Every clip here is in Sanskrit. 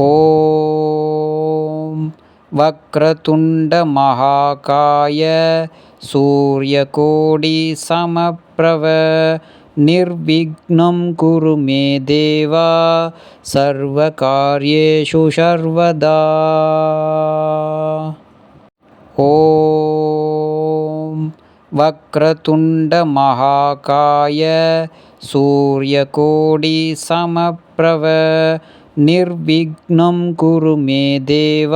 ॐ वक्रतुण्डमहाकाय सूर्यकोटिसमप्रभ निर्विघ्नं कुरु मे देव सर्वकार्येषु सर्वदा। ॐ वक्रतुण्डमहाकाय सूर्यकोटिसमप्रभ निर्विघ्नं कुरु मे देव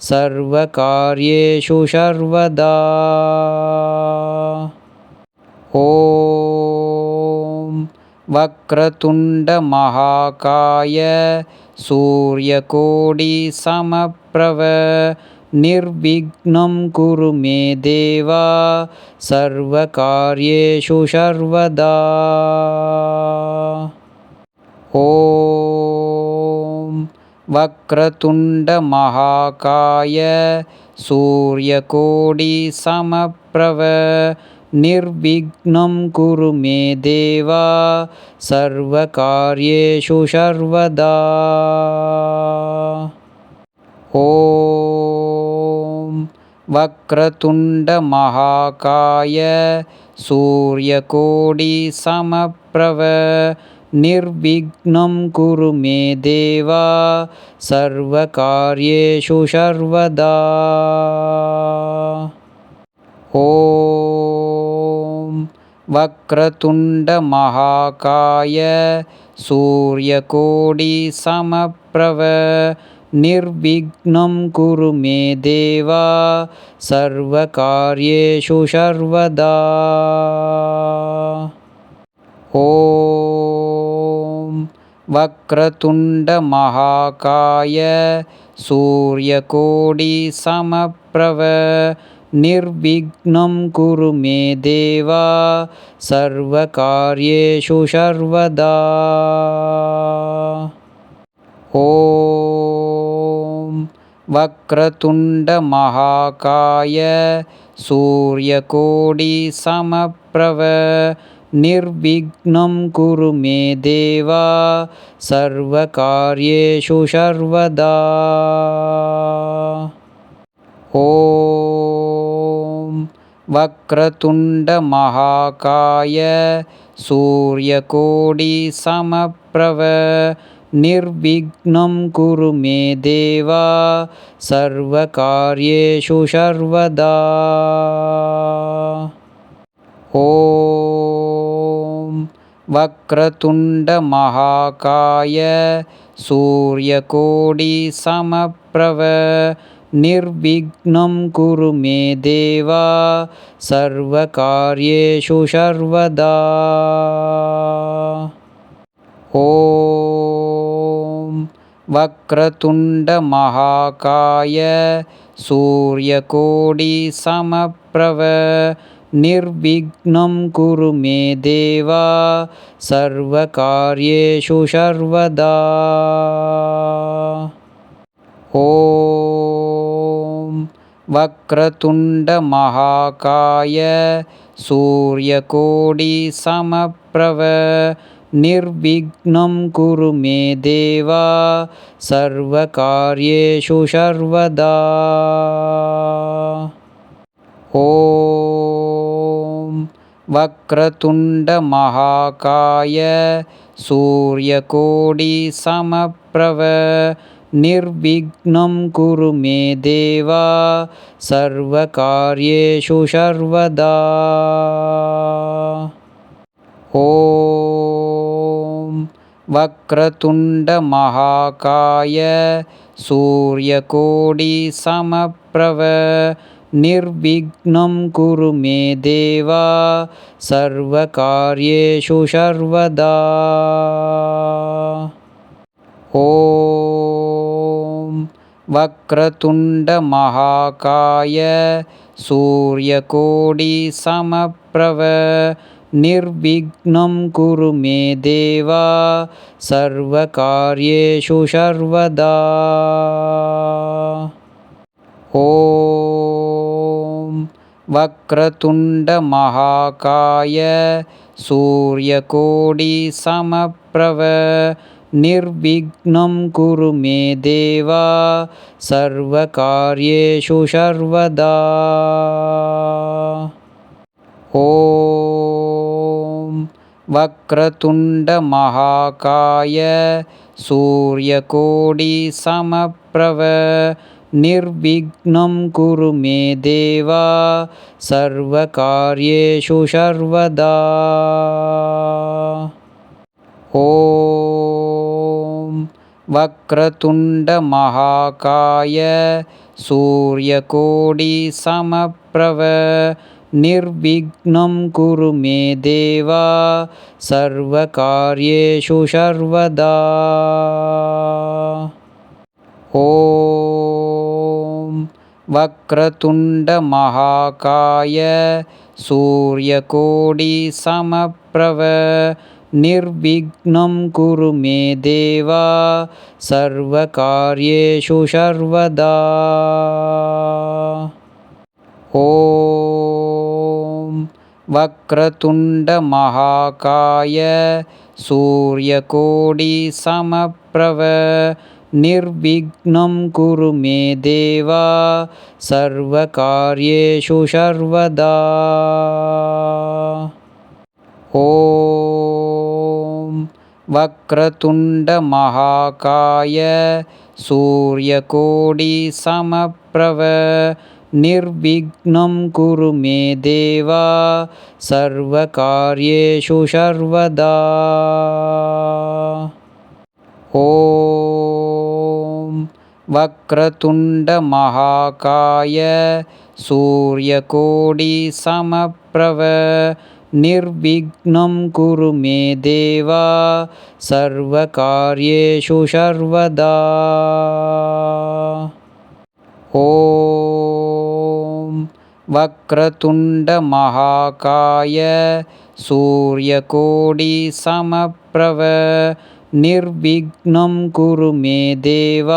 सर्वकार्येषु सर्वदा। ॐ वक्रतुण्डमहाकाय सूर्यकोटिसमप्रभ निर्विघ्नं कुरु मे देव सर्वकार्येषु सर्वदा वक्रतुण्डमहाकाय सूर्यकोटिसमप्रभ निर्विघ्नं कुरु मे देव सर्वकार्येषु सर्वदा। ॐ वक्रतुण्डमहाकाय सूर्यकोटिसमप्रभ निर्विघ्नं कुरु मे देव सर्वकार्येषु सर्वदा। ॐ वक्रतुण्डमहाकाय सूर्यकोटिसमप्रभ निर्विघ्नं कुरु मे देव सर्वकार्येषु सर्वदा। ॐ वक्रतुण्डमहाकाय सूर्यकोटिसमप्रभ निर्विघ्नं कुरु मे देव सर्वकार्येषु सर्वदा। ॐ वक्रतुण्डमहाकाय सूर्यकोटिसमप्रभ निर्विघ्नं कुरु मे देव सर्वकार्येषु सर्वदा। ॐ वक्रतुण्डमहाकाय सूर्यकोटिसमप्रभ निर्विघ्नं कुरु मे देव सर्वकार्येषु सर्वदा। ॐ वक्रतुण्डमहाकाय सूर्यकोटिसमप्रभ निर्विघ्नं कुरु मे देव सर्वकार्येषु सर्वदा। ॐ वक्रतुण्डमहाकाय सूर्यकोटिसमप्रभ निर्विघ्नं कुरु मे देव सर्वकार्येषु सर्वदा। ॐ वक्रतुण्डमहाकाय सूर्यकोटिसमप्रभ निर्विघ्नं कुरु मे देव सर्वकार्येषु सर्वदा। ॐ वक्रतुण्डमहाकाय सूर्यकोटिसमप्रभ निर्विघ्नं कुरु मे देव सर्वकार्येषु सर्वदा। ॐ वक्रतुण्डमहाकाय सूर्यकोटिसमप्रभ निर्विघ्नं कुरु मे देव सर्वकार्येषु सर्वदा। ॐ वक्रतुण्डमहाकाय सूर्यकोटिसमप्रभ निर्विघ्नं कुरु मे देव सर्वकार्येषु सर्वदा। ॐ वक्रतुण्डमहाकाय सूर्यकोटिसमप्रभ निर्विघ्नं कुरु मे देव सर्वकार्येषु सर्वदा। ॐ वक्रतुण्डमहाकाय सूर्यकोटिसमप्रभ निर्विघ्नं कुरु मे देव सर्वकार्येषु सर्वदा। ॐ वक्रतुण्डमहाकाय सूर्यकोटिसमप्रभ निर्विघ्नं कुरु मे देव सर्वकार्येषु सर्वदा। ॐ वक्रतुण्डमहाकाय सूर्यकोटिसमप्रभ निर्विघ्नं कुरु मे देव सर्वकार्येषु सर्वदा। ॐ वक्रतुण्डमहाकाय सूर्यकोटिसमप्रभ निर्विघ्नं कुरु मे देव सर्वकार्येषु सर्वदा। ॐ वक्रतुण्डमहाकाय सूर्यकोटिसमप्रभ निर्विघ्नं कुरु मे देव सर्वकार्येषु सर्वदा। ॐ वक्रतुण्डमहाकाय सूर्यकोटिसमप्रभ निर्विघ्नं कुरु मे देव सर्वकार्येषु सर्वदा। ॐ वक्रतुण्डमहाकाय सूर्यकोटिसमप्रभ निर्विघ्नं कुरु मे देव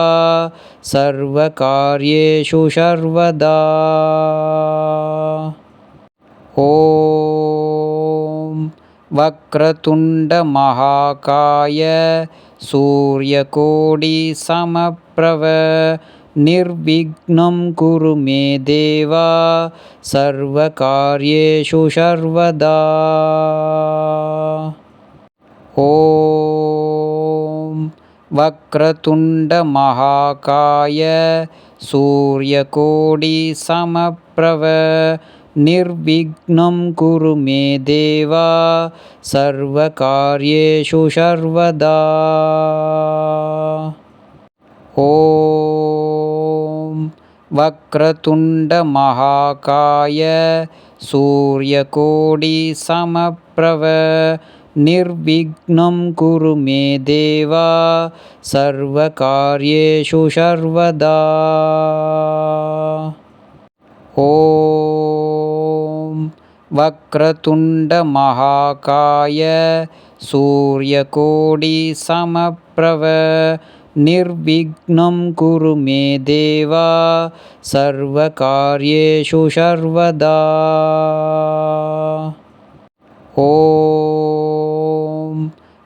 सर्वकार्येषु सर्वदा। ॐ वक्रतुण्डमहाकाय सूर्यकोटिसमप्रभ निर्विघ्नं कुरु मे देव सर्वकार्येषु सर्वदा। ॐ वक्रतुण्डमहाकाय सूर्यकोटिसमप्रभ निर्विघ्नं कुरु मे देव सर्वकार्येषु सर्वदा। ॐ वक्रतुण्डमहाकाय सूर्यकोटिसमप्रभ निर्विघ्नं कुरु मे देव सर्वकार्येषु सर्वदा। ॐ वक्रतुण्डमहाकाय सूर्यकोटिसमप्रभ निर्विघ्नं कुरु मे देव सर्वकार्येषु सर्वदा। ॐ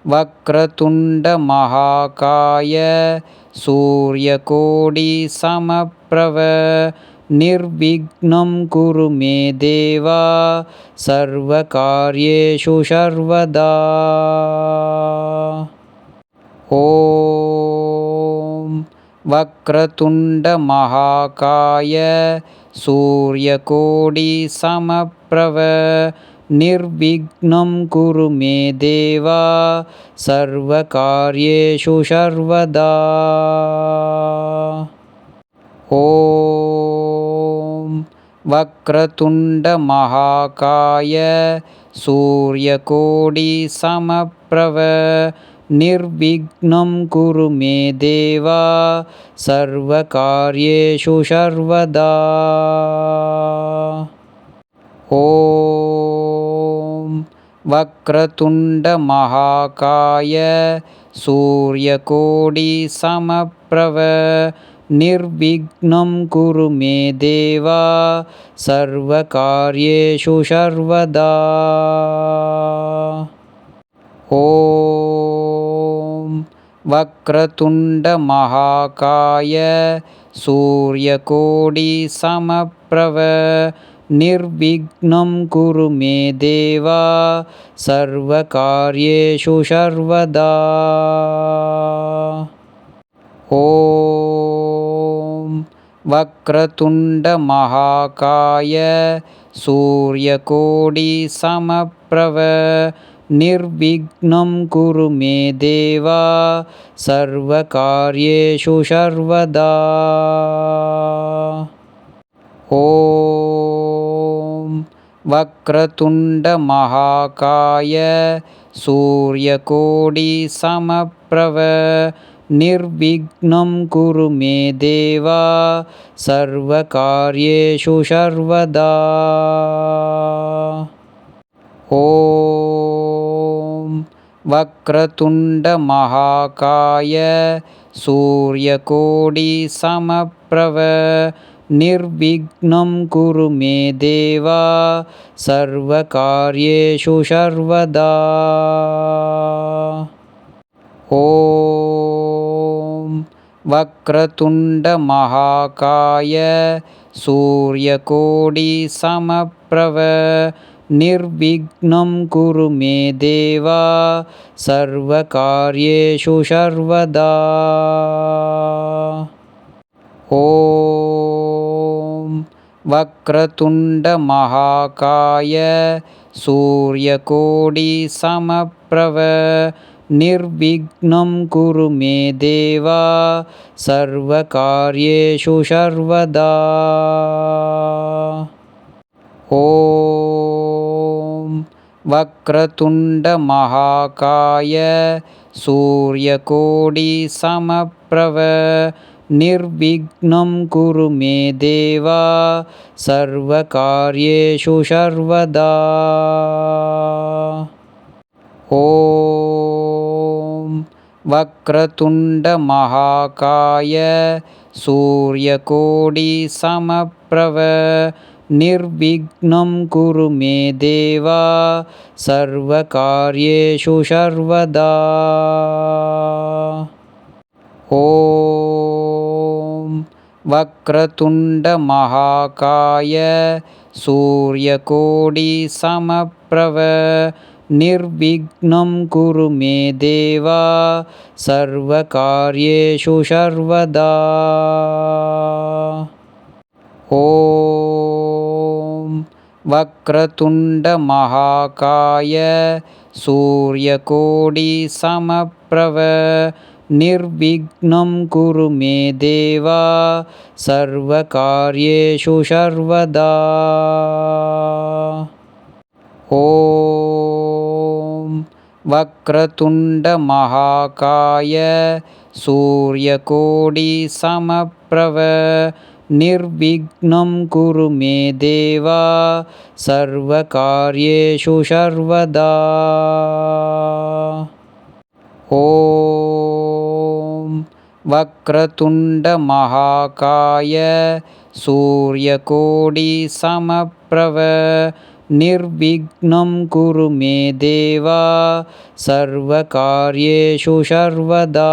वक्रतुण्डमहाकाय सूर्यकोटिसमप्रभ निर्विघ्नं कुरु मे देव सर्वकार्येषु सर्वदा। ॐ वक्रतुण्डमहाकाय सूर्यकोटिसमप्रभ निर्विघ्नं कुरु मे देव सर्वकार्येषु सर्वदा। ॐ वक्रतुण्डमहाकाय सूर्यकोटिसमप्रभ निर्विघ्नं कुरु मे देव सर्वकार्येषु सर्वदा। ॐ वक्रतुण्डमहाकाय सूर्यकोटिसमप्रभ निर्विघ्नं कुरु मे देव सर्वकार्येषु सर्वदा। ॐ वक्रतुण्डमहाकाय सूर्यकोटिसमप्रभ निर्विघ्नं कुरु मे देव सर्वकार्येषु सर्वदा। ॐ वक्रतुण्डमहाकाय सूर्यकोटिसमप्रभ निर्विघ्नं कुरु मे देव सर्वकार्येषु सर्वदा। ॐ वक्रतुण्डमहाकाय सूर्यकोटिसमप्रभ निर्विघ्नं कुरु मे देव सर्वकार्येषु सर्वदा। ॐ वक्रतुण्डमहाकाय सूर्यकोटिसमप्रभ निर्विघ्नं कुरु मे देव सर्वकार्येषु सर्वदा। ॐ वक्रतुण्डमहाकाय सूर्यकोटिसमप्रभ निर्विघ्नं कुरु मे देव सर्वकार्येषु सर्वदा। ॐ वक्रतुण्डमहाकाय सूर्यकोटिसमप्रभ निर्विघ्नं कुरु मे देव सर्वकार्येषु सर्वदा। ॐ वक्रतुण्डमहाकाय सूर्यकोटिसमप्रभ निर्विघ्नं कुरु मे देव सर्वकार्येषु सर्वदा। ॐ वक्रतुण्डमहाकाय सूर्यकोटिसमप्रभ निर्विघ्नं कुरु मे देव सर्वकार्येषु सर्वदा। ॐ वक्रतुण्डमहाकाय सूर्यकोटिसमप्रभ निर्विघ्नं कुरु मे देव सर्वकार्येषु सर्वदा। ॐ वक्रतुण्डमहाकाय सूर्यकोटिसमप्रभ निर्विघ्नं कुरु मे देव सर्वकार्येषु सर्वदा। ॐ वक्रतुण्डमहाकाय सूर्यकोटिसमप्रभ निर्विघ्नं कुरु मे देव सर्वकार्येषु सर्वदा। ॐ वक्रतुण्डमहाकाय सूर्यकोटिसमप्रभ निर्विघ्नं कुरु मे देव सर्वकार्येषु सर्वदा।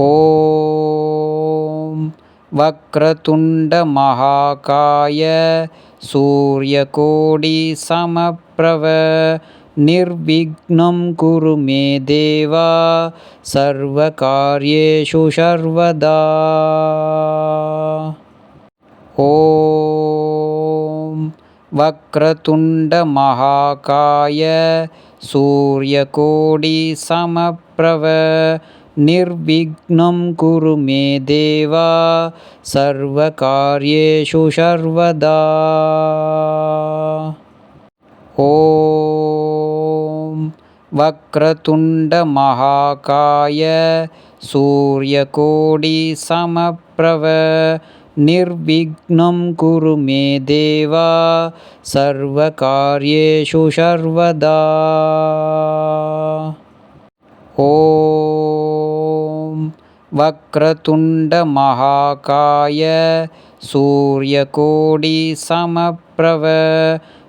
ॐ वक्रतुण्डमहाकाय सूर्यकोटिसमप्रभ निर्विघ्नं कुरु मे देव सर्वकार्येषु सर्वदा। ॐ वक्रतुण्डमहाकाय सूर्यकोटिसमप्रभ निर्विघ्नं कुरु मे देव सर्वकार्येषु सर्वदा। ॐ वक्रतुण्डमहाकाय सूर्यकोटिसमप्रभ निर्विघ्नं कुरु मे देव सर्वकार्येषु सर्वदा। ॐ वक्रतुण्डमहाकाय सूर्यकोटिसमप्रभ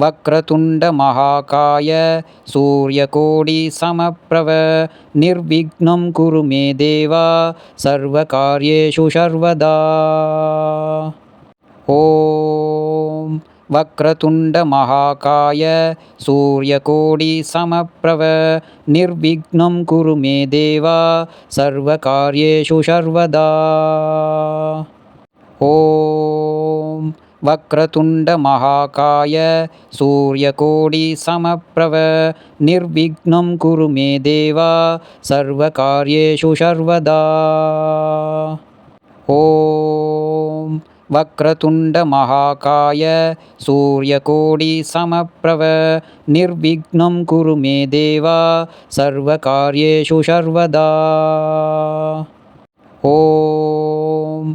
वक्रतुण्डमहाकाय सूर्यकोटिसमप्रभ निर्विघ्नं कुरु मे देव सर्वकार्येषु सर्वदा। ॐ वक्रतुण्डमहाकाय सूर्यकोटिसमप्रभ निर्विघ्नं कुरु मे देव सर्वकार्येषु सर्वदा। ॐ वक्रतुण्डमहाकाय सूर्यकोटिसमप्रभ निर्विघ्नं कुरु मे देव सर्वकार्येषु सर्वदा। ॐ वक्रतुण्डमहाकाय सूर्यकोटिसमप्रभ निर्विघ्नं कुरु मे देव सर्वकार्येषु सर्वदा। ॐ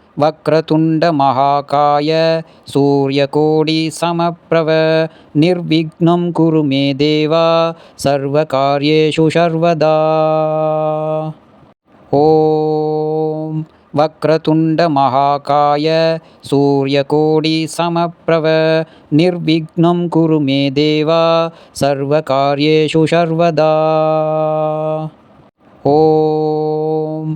वक्रतुण्डमहाकाय सूर्यकोटिसमप्रभ निर्विघ्नं कुरु मे देव सर्वकार्येषु सर्वदा। ॐ वक्रतुण्डमहाकाय सूर्यकोटिसमप्रभ निर्विघ्नं कुरु मे देव सर्वकार्येषु सर्वदा। ॐ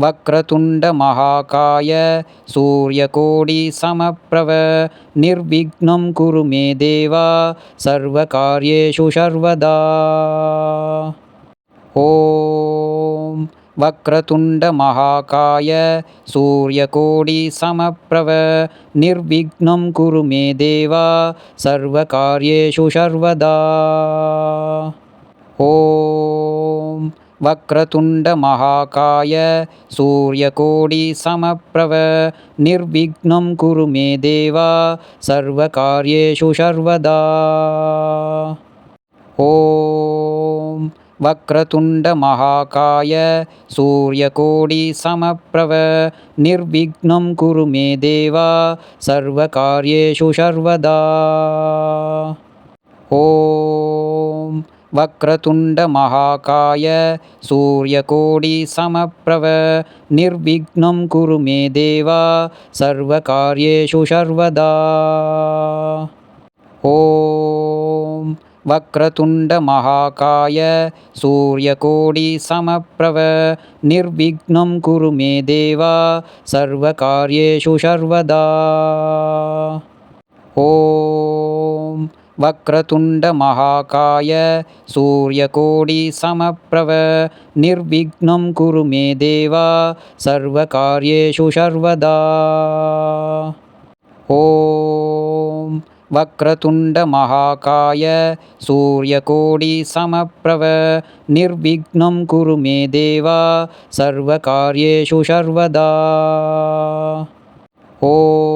वक्रतुण्डमहाकाय सूर्यकोटिसमप्रभ निर्विघ्नं कुरु मे देव सर्वकार्येषु सर्वदा। ॐ वक्रतुण्डमहाकाय सूर्यकोटिसमप्रभ निर्विघ्नं कुरु मे देव सर्वकार्येषु सर्वदा। ॐ वक्रतुण्डमहाकाय सूर्यकोटिसमप्रभ निर्विघ्नं कुरु मे देव सर्वकार्येषु सर्वदा। ॐ वक्रतुण्डमहाकाय सूर्यकोटिसमप्रभ निर्विघ्नं कुरु मे देव सर्वकार्येषु सर्वदा। ॐ वक्रतुण्डमहाकाय सूर्यकोटिसमप्रभ निर्विघ्नं कुरु मे देव सर्वकार्येषु सर्वदा। ॐ वक्रतुण्डमहाकाय सूर्यकोटिसमप्रभ निर्विघ्नं कुरु मे देव सर्वकार्येषु सर्वदा। ॐ वक्रतुण्डमहाकाय सूर्यकोटिसमप्रभ निर्विघ्नं कुरु मे देव सर्वकार्येषु सर्वदा। ॐ वक्रतुण्डमहाकाय सूर्यकोटिसमप्रभ निर्विघ्नं कुरु मे देव सर्वकार्येषु सर्वदा। ॐ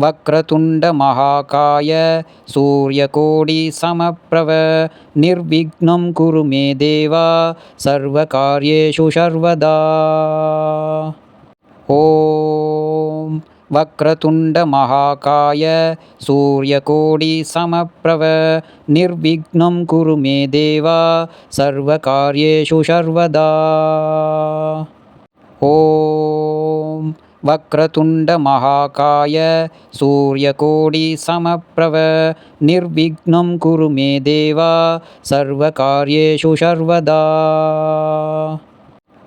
वक्रतुण्डमहाकाय सूर्यकोटिसमप्रभ निर्विघ्नं कुरु मे देव सर्वकार्येषु सर्वदा। ॐ वक्रतुण्डमहाकाय सूर्यकोटिसमप्रभ निर्विघ्नं कुरु मे देव सर्वकार्येषु सर्वदा। ॐ वक्रतुण्डमहाकाय सूर्यकोटिसमप्रभ निर्विघ्नं कुरु मे देव सर्वकार्येषु सर्वदा।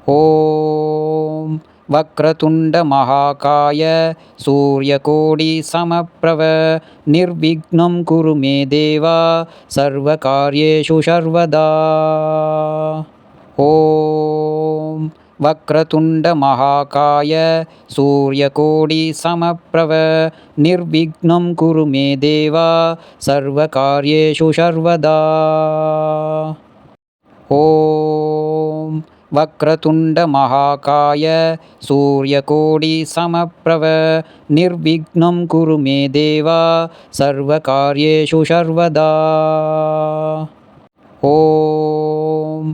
ॐ वक्रतुण्डमहाकाय सूर्यकोटिसमप्रभ निर्विघ्नं कुरु मे देव सर्वकार्येषु सर्वदा वक्रतुण्डमहाकाय सूर्यकोटिसमप्रभ निर्विघ्नं कुरु मे देव सर्वकार्येषु सर्वदा। ॐ वक्रतुण्डमहाकाय सूर्यकोटिसमप्रभ निर्विघ्नं कुरु मे देव सर्वकार्येषु सर्वदा। ॐ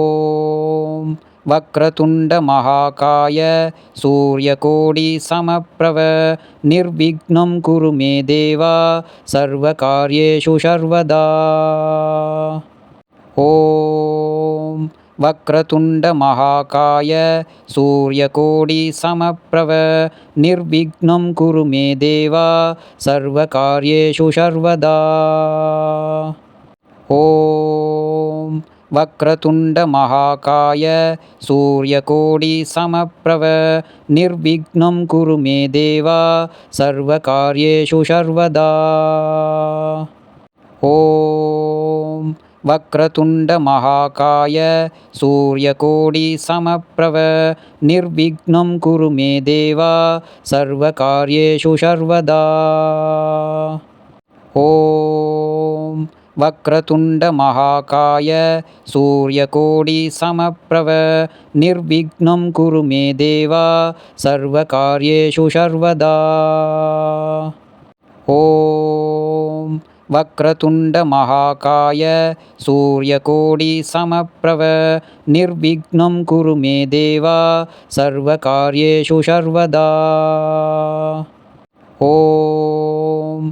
वक्रतुण्डमहाकाय सूर्यकोटिसमप्रभ निर्विघ्नं कुरु मे देव सर्वकार्येषु सर्वदा। ॐ वक्रतुण्डमहाकाय सूर्यकोटिसमप्रभ निर्विघ्नं कुरु मे देव सर्वकार्येषु सर्वदा। ॐ वक्रतुण्डमहाकाय सूर्यकोटिसमप्रभ निर्विघ्नं कुरु मे देव सर्वकार्येषु सर्वदा। ॐ वक्रतुण्डमहाकाय सूर्यकोटिसमप्रभ निर्विघ्नं कुरु मे देव सर्वकार्येषु सर्वदा। ॐ वक्रतुण्डमहाकाय सूर्यकोटिसमप्रभ निर्विघ्नं कुरु मे देव सर्वकार्येषु सर्वदा। ॐ वक्रतुण्डमहाकाय सूर्यकोटिसमप्रभ निर्विघ्नं कुरु मे देव सर्वकार्येषु सर्वदा। ॐ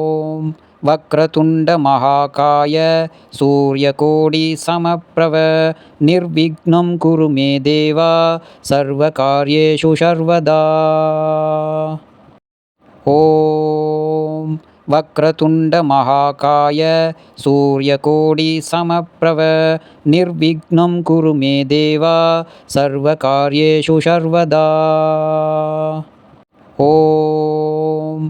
वक्रतुण्डमहाकाय सूर्यकोटिसमप्रभ निर्विघ्नं कुरु मे देव सर्वकार्येषु सर्वदा। ॐ वक्रतुण्डमहाकाय सूर्यकोटिसमप्रभ निर्विघ्नं कुरु मे देव सर्वकार्येषु सर्वदा। ॐ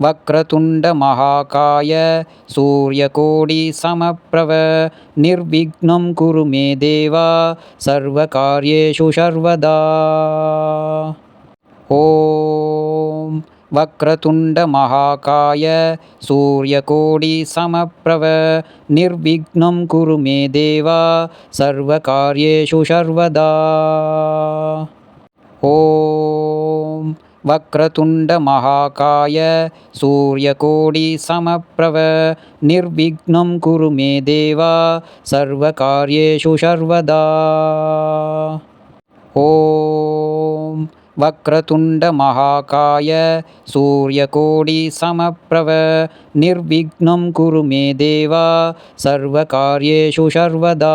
वक्रतुण्डमहाकाय सूर्यकोटिसमप्रभ निर्विघ्नं कुरु मे देव सर्वकार्येषु सर्वदा। ॐ वक्रतुण्डमहाकाय सूर्यकोटिसमप्रभ निर्विघ्नं कुरु मे देव सर्वकार्येषु सर्वदा। ॐ वक्रतुण्डमहाकाय सूर्यकोटिसमप्रभ निर्विघ्नं कुरु मे देव सर्वकार्येषु सर्वदा। ॐ वक्रतुण्डमहाकाय सूर्यकोटिसमप्रभ निर्विघ्नं कुरु मे देव सर्वकार्येषु सर्वदा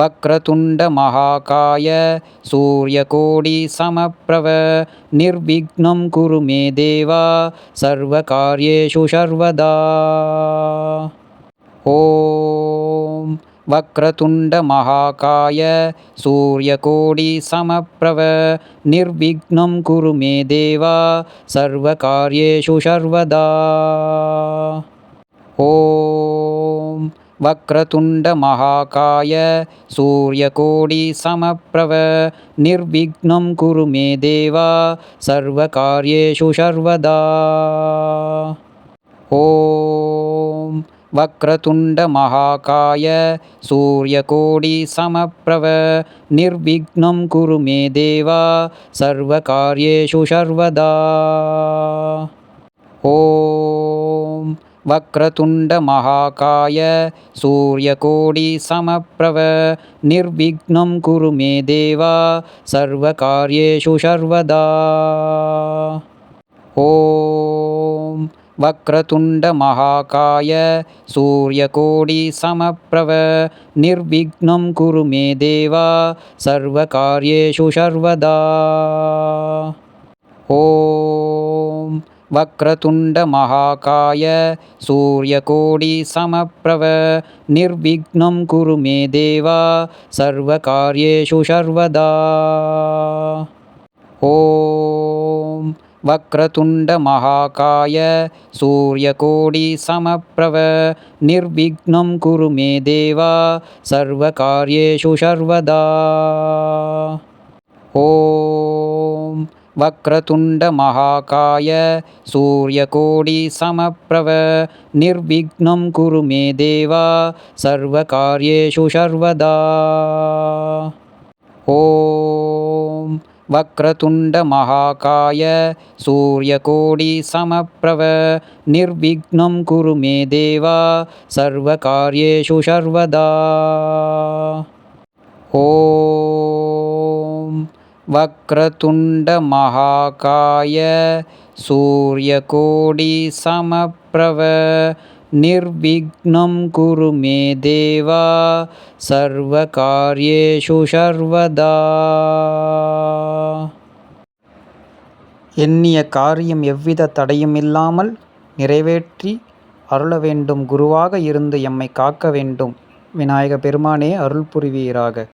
वक्रतुण्डमहाकाय सूर्यकोटिसमप्रभ निर्विघ्नं कुरु मे देव सर्वकार्येषु सर्वदा ॐ वक्रतुण्डमहाकाय सूर्यकोटिसमप्रभ निर्विघ्नं कुरु मे देव सर्वकार्येषु सर्वदा ॐ वक्रतुण्डमहाकाय सूर्यकोटिसमप्रभ निर्विघ्नं कुरु मे देव सर्वकार्येषु सर्वदा। ॐ वक्रतुण्डमहाकाय सूर्यकोटिसमप्रभ निर्विघ्नं कुरु मे देव सर्वकार्येषु सर्वदा। ॐ वक्रतुण्डमहाकाय सूर्यकोटिसमप्रभ निर्विघ्नं कुरु मे देव सर्वकार्येषु सर्वदा ॐ वक्रतुण्डमहाकाय सूर्यकोटिसमप्रभ निर्विघ्नं कुरु मे देव सर्वकार्येषु सर्वदा ॐ वक्रतुण्डमहाकाय सूर्यकोटिसमप्रभ निर्विघ्नं कुरु मे देव सर्वकार्येषु सर्वदा। ॐ वक्रतुण्डमहाकाय सूर्यकोटिसमप्रभ निर्विघ्नं कुरु मे देव सर्वकार्येषु सर्वदा। ॐ वक्रतुण्डमहाकाय सूर्यकोटिसमप्रभ निर्विघ्नं कुरु मे देव सर्वकार्येषु सर्वदा। ॐ वक्रतुण्डमहाकाय सूर्यकोटिसमप्रभ निर्विघ्नं कुरु मे देव सर्वकार्येषु सर्वदा। ॐ वक्रतुण्डमहाकाय सूर्यकोटिसमप्रभ निर्विघ्नं कुरु मे देव सर्वकार्येषु सर्वदा எண்ணிய காரியம் எவ்வித தடையுமில்லாமல் நிறைவேற்றி அருள வேண்டும் குருவாக இருந்து எம்மை காக்க வேண்டும் விநாயக பெருமானே அருள் புரிவீராக